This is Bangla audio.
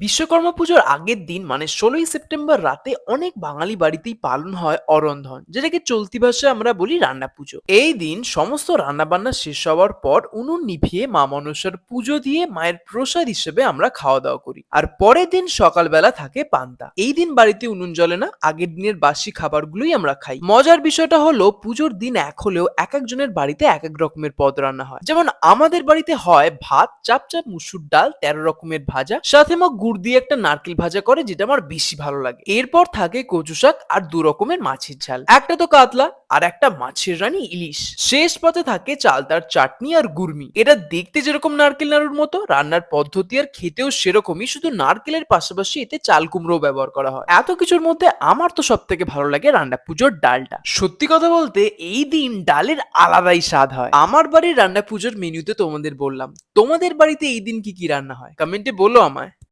বিশ্বকর্মা পুজোর আগের দিন মানে ষোলোই সেপ্টেম্বর রাতে, অনেক বাঙালি বাড়িতেই পালন হয় অরন্ধন, যেটাকে চলতি ভাষায় আমরা বলি রান্না পুজো। এই দিন সমস্ত রান্না বান্না শেষ হওয়ার পর উনুন নিভিয়ে মা মনসার পুজো দিয়ে মায়ের প্রসাদ হিসেবে আমরা খাওয়া দাওয়া করি। আর পরের দিন সকালবেলা থাকে পান্তা। এই দিন বাড়িতে উনুন জ্বলে না, আগের দিনের বাসি খাবারগুলোই আমরা খাই। মজার বিষয়টা হলো, পুজোর দিন এক হলেও এক একজনের বাড়িতে এক এক রকমের পদ রান্না হয়। যেমন আমাদের বাড়িতে হয় ভাত, চাপ চাপ, মুসুর ডাল, তেরো রকমের ভাজা, সাথে মা গুড় দিয়ে একটা নারকেল ভাজা করে, যেটা আমার বেশি ভালো লাগে। এরপর থাকে কচু শাক আর দু রকমের মাছের ঝাল। একটা তো কাতলা আর একটা মাছের রানী ইলিশ। শেষ পথে থাকে চালতার চাটনি আর গুরমি এটা দেখতে যেরকম নারকেল নাড়ুর মতো, রান্নার পদ্ধতি আর খেতেও সেরকমই, শুধু নারকেলের পাশাপাশি এতে চাল কুমড়ো ব্যবহার করা হয়। এত কিছুর মধ্যে আমার তো সব থেকে ভালো লাগে রান্না পুজোর ডালটা। সত্যি কথা বলতে, এই দিন ডালের আলাদাই স্বাদ হয়। আমার বাড়ির রান্না পুজোর মেনুতে তোমাদের বললাম, তোমাদের বাড়িতে এই দিন কি কি রান্না হয়? কমেন্টে বলো আমায়।